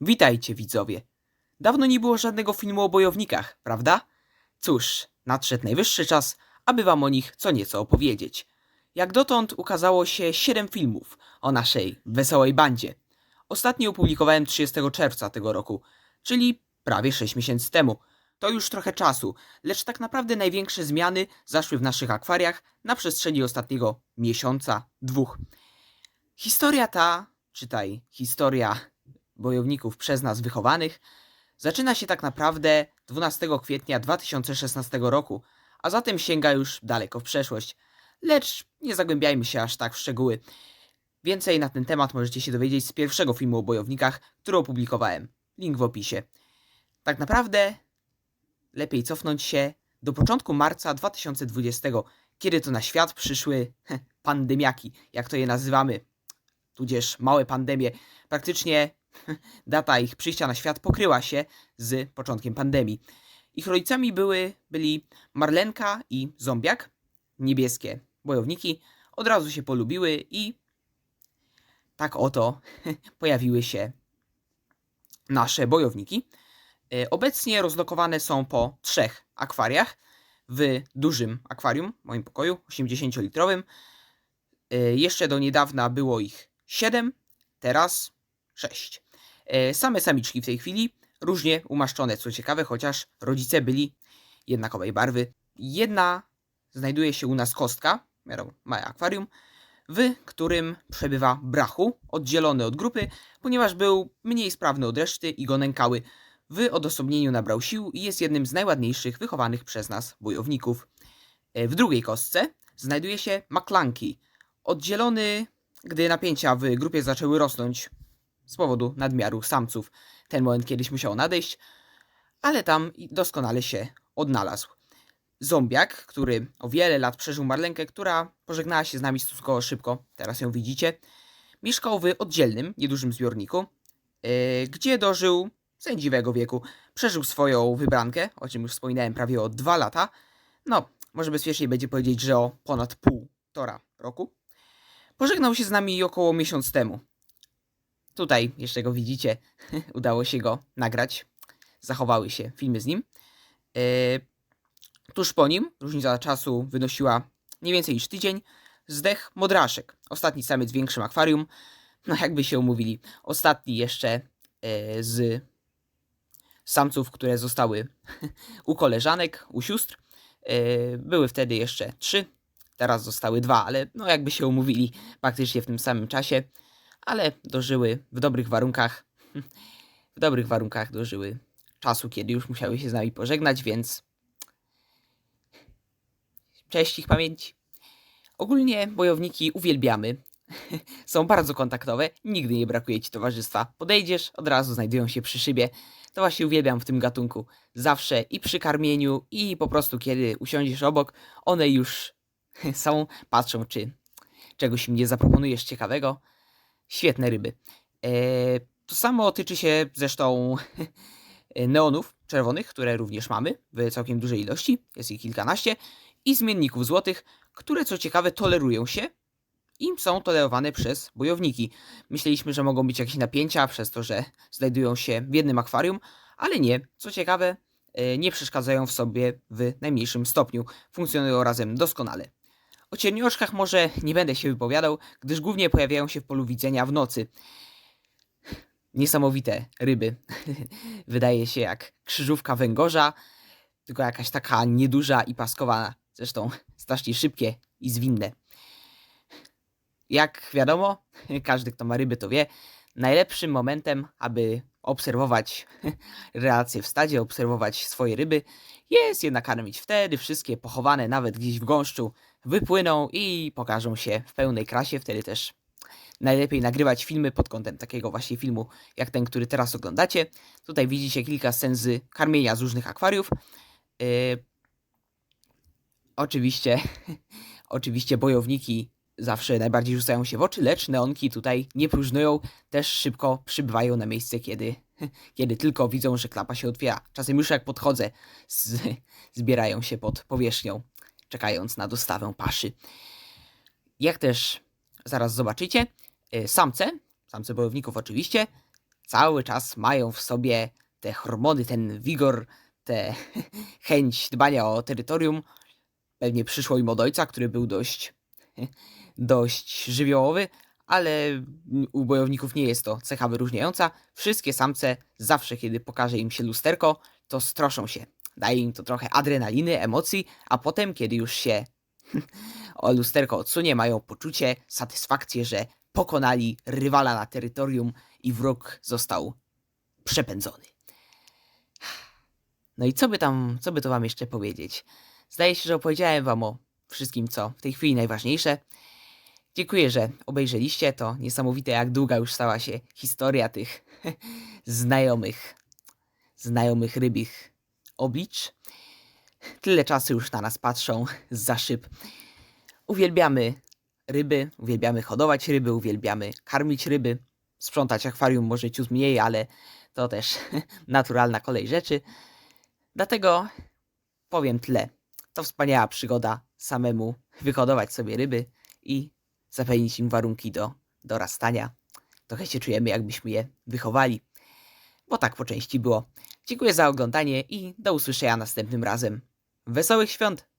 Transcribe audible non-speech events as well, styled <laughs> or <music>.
Witajcie widzowie. Dawno nie było żadnego filmu o bojownikach, prawda? Cóż, nadszedł najwyższy czas, aby wam o nich co nieco opowiedzieć. Jak dotąd ukazało się 7 filmów o naszej wesołej bandzie. Ostatni opublikowałem 30 czerwca tego roku, czyli prawie 6 miesięcy temu. To już trochę czasu, lecz tak naprawdę największe zmiany zaszły w naszych akwariach na przestrzeni ostatniego miesiąca, dwóch. Historia ta, czytaj, historia bojowników przez nas wychowanych, zaczyna się tak naprawdę 12 kwietnia 2016 roku, a zatem sięga już daleko w przeszłość. Lecz nie zagłębiajmy się aż tak w szczegóły. Więcej na ten temat możecie się dowiedzieć z pierwszego filmu o bojownikach, który opublikowałem. Link w opisie. Tak naprawdę lepiej cofnąć się do początku marca 2020, kiedy to na świat przyszły pandemiaki, jak to je nazywamy, tudzież małe pandemie. Praktycznie <laughs> data ich przyjścia na świat pokryła się z początkiem pandemii. Ich rodzicami były, byli Marlenka i Zombiak, niebieskie bojowniki, od razu się polubiły i tak oto <laughs> pojawiły się nasze bojowniki. E, Obecnie rozlokowane są po trzech akwariach. W dużym akwarium, w moim pokoju, 80-litrowym. E, Jeszcze do niedawna było ich 7, teraz 6. E, Same samiczki w tej chwili, różnie umaszczone, co ciekawe, chociaż rodzice byli jednakowej barwy. Jedna znajduje się u nas kostka, małe akwarium, w którym przebywa brachu, oddzielony od grupy, ponieważ był mniej sprawny od reszty i go nękały. W odosobnieniu nabrał sił i jest jednym z najładniejszych wychowanych przez nas bojowników. E, W drugiej kostce znajduje się Maklanki, oddzielony, gdy napięcia w grupie zaczęły rosnąć z powodu nadmiaru samców. Ten moment kiedyś musiał nadejść, ale tam doskonale się odnalazł. Zombiak, który o wiele lat przeżył Marlenkę, która pożegnała się z nami stosunkowo szybko, teraz ją widzicie, mieszkał w oddzielnym, niedużym zbiorniku, yy, gdzie dożył sędziwego wieku. Przeżył swoją wybrankę, o czym już wspominałem prawie o dwa lata. No, może bezpieczniej będzie powiedzieć, że o ponad półtora roku. Pożegnał się z nami około miesiąc temu. Tutaj jeszcze go widzicie, <laughs> udało się go nagrać. Zachowały się filmy z nim. Yy, tuż po nim, różnica czasu wynosiła mniej więcej niż tydzień, zdech modraszek. Ostatni samiec w większym akwarium. No jakby się umówili. Ostatni jeszcze e, z samców, które zostały <laughs> u koleżanek, u sióstr. E, były wtedy jeszcze trzy, teraz zostały dwa, ale no jakby się umówili praktycznie w tym samym czasie, ale dożyły w dobrych warunkach. <laughs> W dobrych warunkach dożyły czasu, kiedy już musiały się z nami pożegnać, więc cześć ich pamięci. Ogólnie bojowniki uwielbiamy. <laughs> Są bardzo kontaktowe, nigdy nie brakuje ci towarzystwa. Podejdziesz, od razu znajdują się przy szybie. To właśnie uwielbiam w tym gatunku. Zawsze i przy karmieniu, i po prostu kiedy usiądziesz obok, one już <laughs> są, patrzą, czy czegoś im nie zaproponujesz ciekawego. Świetne ryby. Eee, to samo tyczy się zresztą neonów czerwonych, które również mamy w całkiem dużej ilości, jest ich kilkanaście, i zmienników złotych, które co ciekawe tolerują się i są tolerowane przez bojowniki. Myśleliśmy, że mogą być jakieś napięcia przez to, że znajdują się w jednym akwarium, ale nie. Co ciekawe, e, nie przeszkadzają w sobie w najmniejszym stopniu. Funkcjonują razem doskonale. O ciernioszkach może nie będę się wypowiadał, gdyż głównie pojawiają się w polu widzenia w nocy. Niesamowite ryby. <laughs> Wydaje się jak krzyżówka węgorza, tylko jakaś taka nieduża i paskowa. Zresztą strasznie szybkie i zwinne. Jak wiadomo, <laughs> każdy kto ma ryby to wie, najlepszym momentem, aby obserwować <laughs> relacje w stadzie, obserwować swoje ryby, jest jednak karmić. Wtedy wszystkie pochowane nawet gdzieś w gąszczu wypłyną i pokażą się w pełnej krasie. Wtedy też najlepiej nagrywać filmy pod kątem takiego właśnie filmu, jak ten, który teraz oglądacie. Tutaj widzicie kilka scen z karmienia z różnych akwariów. Yy, oczywiście, <laughs> oczywiście bojowniki zawsze najbardziej rzucają się w oczy, lecz neonki tutaj nie próżnują, też szybko przybywają na miejsce, kiedy, <laughs> kiedy tylko widzą, że klapa się otwiera. Czasem już jak podchodzę, z, <laughs> zbierają się pod powierzchnią, czekając na dostawę paszy. Jak też zaraz zobaczycie, y, samce, samce bojowników oczywiście, cały czas mają w sobie te hormony, ten wigor, tę <laughs> chęć dbania o terytorium. Pewnie przyszło im od ojca, który był dość, dość żywiołowy, ale u bojowników nie jest to cecha wyróżniająca. Wszystkie samce, zawsze kiedy pokaże im się lusterko, to stroszą się. Daje im to trochę adrenaliny, emocji, a potem, kiedy już się <laughs> o lusterko odsunie, mają poczucie, satysfakcję, że pokonali rywala na terytorium i wróg został przepędzony. No i co by tam, co by to wam jeszcze powiedzieć? Zdaje się, że opowiedziałem wam o wszystkim, co w tej chwili najważniejsze. Dziękuję, że obejrzeliście. To niesamowite, jak długa już stała się historia tych <laughs> znajomych, znajomych rybich oblicz. Tyle czasu już na nas patrzą za szyb. Uwielbiamy ryby, uwielbiamy hodować ryby, uwielbiamy karmić ryby. Sprzątać akwarium może ciut mniej, ale to też <laughs> naturalna kolej rzeczy. Dlatego powiem tyle. To wspaniała przygoda samemu wyhodować sobie ryby i zapewnić im warunki do dorastania. Trochę się czujemy, jakbyśmy je wychowali. Bo tak po części było. Dziękuję za oglądanie i do usłyszenia następnym razem. Wesołych świąt!